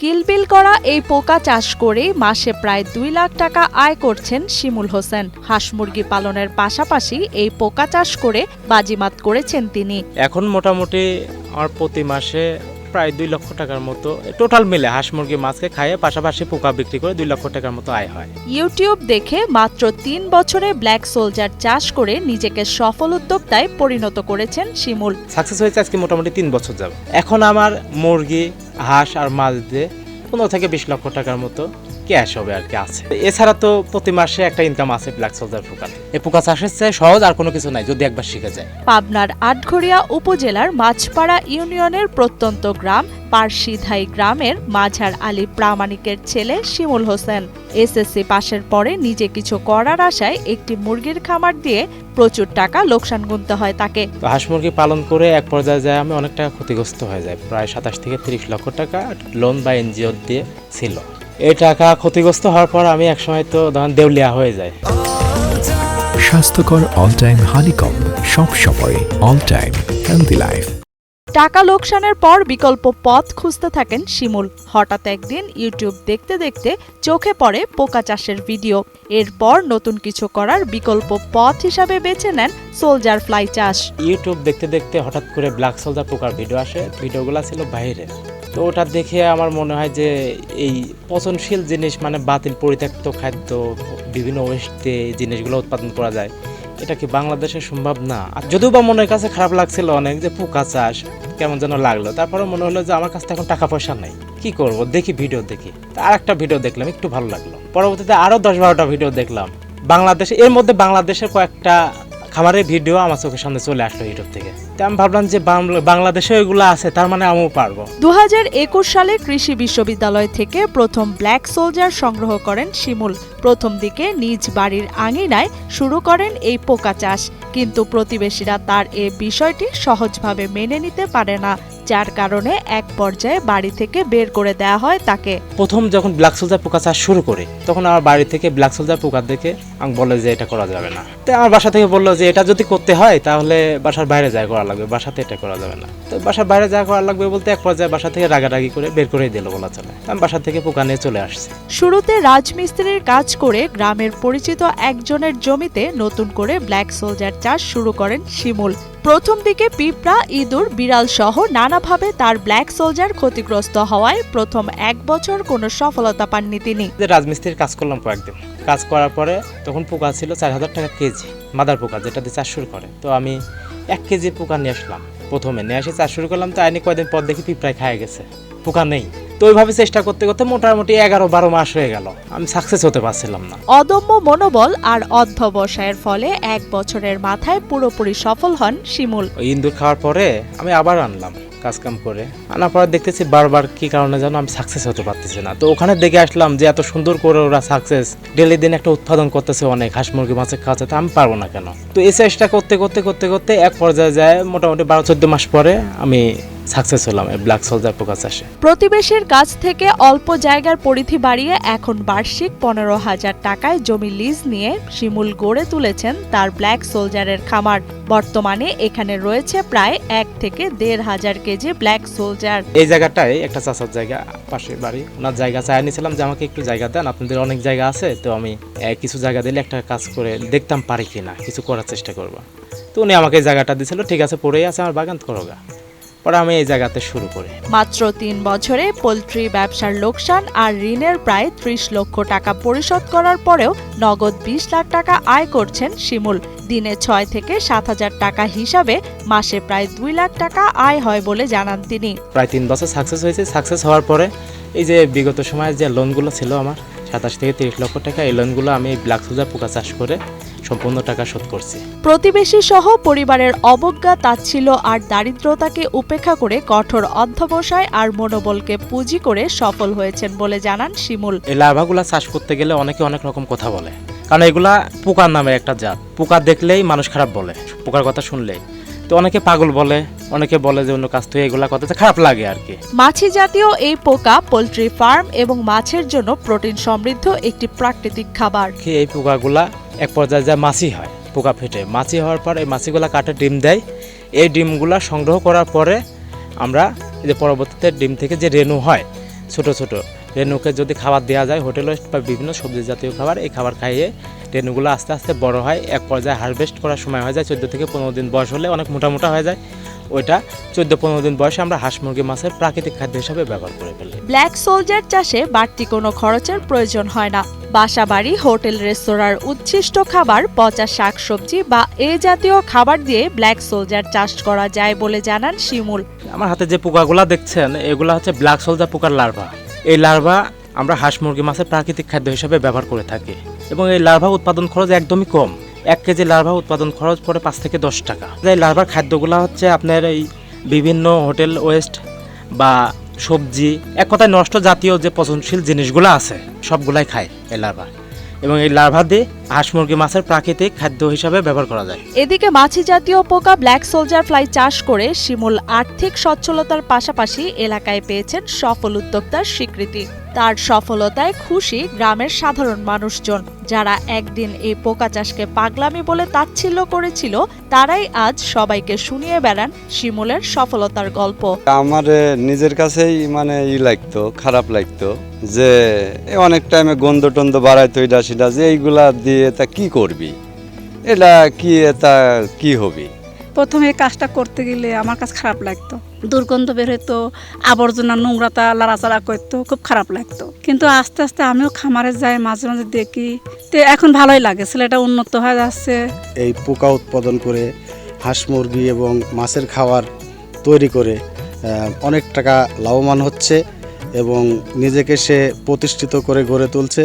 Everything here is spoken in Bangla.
কিলবিল করা এই পোকা চাষ করে মাসে প্রায় দুই লাখ টাকা আয় করছেন শিমুল হোসেন। হাঁস মুরগি পালনের পাশাপাশি এই পোকা চাষ করে বাজিমাত করেছেন তিনি। এখন মোটামুটি আমার প্রতি মাসে প্রায় দুই লক্ষ টাকার মতো টোটাল মিলে হাঁস মুরগি মাছকে খাইয়ে পাশাপাশি পোকা বিক্রি করে দুই লক্ষ টাকার মতো আয় হয়। ইউটিউব দেখে মাত্র তিন বছরে ব্ল্যাক সোলজার চাষ করে নিজেকে সফল উদ্যোক্তায় পরিণত করেছেন শিমুল। সাকসেস হয়েছে আজকে মোটামুটি তিন বছর যাবে এখন আমার মুরগি হাঁস আর মাছ দিয়ে পনেরো থেকে বিশ লক্ষ টাকার মতো ক্যাশ হবে আর কি আছে। এছাড়া তো প্রতি মাসে একটা ইনকাম আছে ব্ল্যাক সোলজার পোকা এই পোকা চাষের চেয়ে সহজ আর কোনো কিছু নাই যদি একবার শিখে যায়। পাবনার আটঘরিয়া উপজেলার মাছপাড়া ইউনিয়নের প্রত্যন্ত গ্রাম পারশিধাই গ্রামের মাঝার আলী প্রামাণিকের ছেলে শিমুল হোসেন। এসএসসি পাশের পরে নিজে কিছু করার আশায় একটি মুরগির খামার দিয়ে প্রচুর টাকা লোকসান গুনতে হয় তাকে। হাঁস মুরগি পালন করে এক পর্যায়ে যায় আমি অনেক টাকা ক্ষতিগ্রস্ত হয়ে যায়। প্রায় সাতাশ থেকে তিরিশ লক্ষ টাকা লোন বা এনজিও দিয়ে ছিল। এই টাকা ক্ষতিগ্রস্ত হওয়ার পর আমি একসময় তো ধরেন দেউলিয়া হয়ে যায় স্বাস্থ্যকর অল টাইম হানিকম সব সময় অল টাইম হেলদি লাইফ টাকা লোকসানের পর বিকল্প পথ খুঁজতে থাকেন শিমুল। হঠাৎ একদিন ইউটিউব দেখতে দেখতে চোখে পড়ে পোকা চাষের ভিডিও। এরপর নতুন কিছু করার বিকল্প পথ হিসাবে বেছে নেন সোলজার ফ্লাই চাষ। ইউটিউব দেখতে দেখতে হঠাৎ করে ব্ল্যাক সোলজার পোকার ভিডিও আসে। ভিডিওগুলো ছিল বাইরের। তো ওটা দেখে আমার মনে হয় যে এই পচনশীল জিনিস মানে বাতিল পরিত্যক্ত খাদ্য, বিভিন্ন ওয়েস্টে জিনিসগুলো উৎপাদন করা যায়, এটা কি বাংলাদেশে সম্ভব? না। আর যদিও বা মনের কাছে খারাপ লাগছিল অনেক যে পোকা চাষ কেমন যেন লাগল তারপরে মনে হলো যে আমার কাছে এখন টাকা পয়সা নেই। কি করব? দেখি ভিডিও দেখি। আর একটা ভিডিও দেখলাম, একটু ভালো লাগল। পরবর্তীতে আরও দশ বারোটা ভিডিও দেখলাম। বাংলাদেশে, এর মধ্যে বাংলাদেশের কয়েকটা খামারের ভিডিও আমার চোখের সামনে চলে আসলো ইউটিউব থেকে। তো আমি ভাবলাম যে বাংলা- বাংলাদেশে ওইগুলো আছে তার মানে আমিও পারব। দু হাজার একুশ সালে কৃষি বিশ্ববিদ্যালয় থেকে প্রথম ব্ল্যাক সোলজার সংগ্রহ করেন শিমুল। প্রথম দিকে নিজ বাড়ির আঙিনায় শুরু করেন এই পোকা চাষ কিন্তু প্রতিবেশীরা তার এ বিষয়টি সহজভাবে মেনে নিতে পারে না যার কারণে এক পর্যায়ে বাড়ি থেকে বের করে দেয়া হয় তাকে। প্রথম যখন ব্ল্যাক সোলজার পোকা চাষ শুরু করি তখন আমার বাড়ি থেকে ব্ল্যাক সোলজার পোকা দেখে আমি বলে যে এটা করা যাবে না। তো আমার বাসা থেকে বলল যে এটা যদি করতে হয় তাহলে বাসার বাইরে যায় করা লাগবে, বাসাতে এটা করা যাবে না। তো বাসার বাইরে যা করা লাগবে বলতে এক পর্যায়ে বাসা থেকে রাগারাগি করে বের করে দিল বলা চলে। আমি বাসা থেকে পোকা নিয়ে চলে আসছি। শুরুতে রাজমিস্ত্রির কাজ করে গ্রামের পরিচিত একজনের জমিতে নতুন করে ব্ল্যাক সোলজার চাষ শুরু করেন শিমুল। প্রথম দিকে পিঁপড়া, ইঁদুর, বিড়াল সহ নানাভাবে তার ব্ল্যাক সোলজার ক্ষতিগ্রস্ত হওয়ায় প্রথম এক বছর কোনো সফলতা পাননি তিনি। রাজমিস্ত্রির কাজ করলাম কয়েকদিন। কাজ করার পরে তখন পোকা ছিল চার হাজার টাকা কেজি, মাদার পোকা, যেটা দিয়ে চাষ শুরু করে। তো আমি এক কেজি পোকা নিয়ে আসলাম। প্রথমে নিয়ে এসে চাষ শুরু করলাম, তো আইনি কয়েকদিন পর দেখি পিঁপড়ায় খায় গেছে। পোকা নেই। তো ওইভাবে চেষ্টা করতে করতে মোটামুটি এগারো বারো মাস হয়ে গেল। আমি সাকসেস হতে পারছিলাম না। অদম্য মনোবল আর অধ্যবসায়ের ফলে এক বছরের মাথায় পুরোপুরি সফল হন শিমুল। ওই ইন্দুর খাওয়ার পরে আমি আবার আনলাম কাজকাম করে। আনার পরে দেখতেছি বারবার কি কারণে যেন আমি সাকসেস হতে পারতেছি না। তো ওখানে দেখে আসলাম যে এত সুন্দর করে ওরা সাকসেস ডেলি দিন একটা উৎপাদন করতেছে অনেক হাঁস মুরগি মাছের খাওয়াচ্ছে তো আমি পারব না কেন? তো এই চেষ্টা করতে করতে করতে করতে এক পর্যায়ে যায় মোটামুটি বারো চোদ্দ মাস পরে আমি সাকসেস হলাম এই ব্ল্যাক সোলজার পোকা চাষে প্রতিবেশীর কাছ থেকে অল্প জায়গার পরিধি বাড়িয়ে এখন বার্ষিক পনেরো হাজার টাকায় জমি লিজ নিয়ে শিমুল গড়ে তুলেছেন তার ব্ল্যাক সোলজারের খামার। বর্তমানে এখানে রয়েছে প্রায় এক থেকে দেড় হাজার কেজি ব্ল্যাক সোলজার। এই জায়গাটায় একটা চাষার জায়গা পাশে বাড়ি ওনার জায়গা চাই নিয়েছিলাম যে আমাকে একটু জায়গা দেন আপনাদের অনেক জায়গা আছে তো আমি কিছু জায়গা দিলে একটা কাজ করে দেখতাম পারি কিনা কিছু করার চেষ্টা করব। তো উনি আমাকে জায়গাটা দিয়েছিল ঠিক আছে পড়েই আছে আমার বাগান করোগা। পরে আমি এই জায়গাতে শুরু করি। মাত্র তিন বছরে পোলট্রি ব্যবসার লোকসান আর ঋণের প্রায় ত্রিশ লক্ষ টাকা পরিশোধ করার পরেও নগদ বিশ লাখ টাকা আয় করছেন শিমুল। দিনে ছয় থেকে সাত হাজার টাকা হিসাবে মাসে প্রায় দুই লাখ টাকা আয় হয় বলে জানান তিনি। প্রায় তিন বছর সাকসেস হয়েছে। সাকসেস হওয়ার পরে এই যে বিগত সময়ে যে লোনগুলো ছিল আমার সাতাশ থেকে তিরিশ লক্ষ টাকা এই লোনগুলো আমি ব্ল্যাক সোজা পোকা চাষ করে সম্পূর্ণ টাকা শোধ করছি। প্রতিবেশী সহ পরিবারের অবজ্ঞা তাচ্ছিল আর দারিদ্রতাকে উপেক্ষা করে কঠোর অধ্যবসায় আর মনোবলকে পুঁজি করে সফল হয়েছেন বলে জানান শিমুল। এই লার্ভাগুলো চাষ করতে গেলে অনেকে অনেক রকম কথা বলে। কারণ এগুলা পোকার নামে একটা জাত। পোকা দেখলেই মানুষ খারাপ বলে। পোকার কথা শুনলেই। তো অনেকে পাগল বলে অনেকে বলে যে অন্য কাজ থেকে এগুলা কথা খারাপ লাগে আর কি। মাছি জাতীয় এই পোকা পোলট্রি ফার্ম এবং মাছের জন্য প্রোটিন সমৃদ্ধ একটি প্রাকৃতিক খাবার। কি এই পোকাগুলা এক পর্যায়ে যা মাছি হয় পোকা ফেটে। মাছি হওয়ার পর এই মাছিগুলা কাটে ডিম দেয়। এই ডিমগুলা সংগ্রহ করার পরে আমরা এই যে পরবর্তীতে ডিম থেকে যে রেণু হয় ছোট ছোট রেনুকে যদি খাবার দেওয়া যায় হোটেল বা বিভিন্ন সবজি জাতীয় খাবার এই খাবার খাইয়ে রেনুগুলো আস্তে আস্তে বড় হয় এক পর্যায়ে হারভেস্ট করার সময় হয়ে যায়। চোদ্দ থেকে পনেরো দিন বয়স হলে অনেক মোটা মোটা হয়ে যায়। ওইটা চোদ্দ পনেরো দিন বয়সে আমরা হাঁস মুরগি মাছের প্রাকৃতিক খাদ্য হিসাবে ব্যবহার করে ফেলি। ব্ল্যাক সোলজার চাষে বাড়তি কোনো খরচের প্রয়োজন হয় না। বাসাবাড়ি হোটেল রেস্তোরাঁর উচ্ছিষ্ট খাবার পচা শাকসবজি বা এ জাতীয় খাবার দিয়ে ব্ল্যাক সোলজার চাষ করা যায় বলে জানান শিমুল। আমার হাতে যে পোকাগুলা দেখছেন এগুলা হচ্ছে ব্ল্যাক সোলজার পোকার লার্ভা। এই লার্ভা আমরা হাঁস মুরগি মাছের প্রাকৃতিক খাদ্য হিসাবে ব্যবহার করে থাকি এবং এই লার্ভা উৎপাদন খরচ একদমই কম। এক কেজি লার্ভা উৎপাদন খরচ পড়ে পাঁচ থেকে দশ টাকা। এই লার্ভার খাদ্যগুলো হচ্ছে আপনার এই বিভিন্ন হোটেল ওয়েস্ট বা সবজি, এক কথায় নষ্ট জাতীয় যে পচনশীল জিনিসগুলো আছে, সবগুলাই খায় এই লার্ভা। এবং এই লার্ভা দিয়ে হাঁস মুরগি মাছের প্রাকৃতিক খাদ্য হিসাবে ব্যবহার করা যায়। এদিকে মাছি জাতীয় পোকা ব্ল্যাক সোলজার ফ্লাই চাষ করে শিমুল আর্থিক সচ্ছলতার পাশাপাশি এলাকায় পেয়েছেন সফল উদ্যোক্তার স্বীকৃতি। তার সফলতায় খুশি গ্রামের সাধারণ মানুষজন। যারা একদিন এই পোকা চাষকে পাগলামি বলে তাচ্ছিল্য করেছিল, তারাই আজ সবাইকে শুনিয়ে বেড়ান শিমুলের সফলতার গল্প। আমার নিজের কাছেই মানে ই লাগতো, খারাপ লাগতো, যে অনেক টাইমে গন্ধ টন্ধ বাড়াইতো এটা সেটা, যে এইগুলা দিয়ে তা কি করবি? এটা কি তা কি হবি? প্রথমে কাজটা করতে গেলে আমার কাছে খারাপ লাগতো। দুর্গন্ধ বের হতো আবর্জনা নোংরাতা লাড়াচাড়া করতো, খুব খারাপ লাগতো। কিন্তু আস্তে আস্তে আমিও খামারে যাই, মাঝে মাঝে দেখি তো এখন ভালোই লাগে, ছেলেটা উন্নত হয়ে যাচ্ছে। এই পোকা উৎপাদন করে, হাঁস মুরগি এবং মাছের খাবার তৈরি করে অনেক টাকা লাভবান হচ্ছে এবং নিজেকে সে প্রতিষ্ঠিত করে গড়ে তুলছে।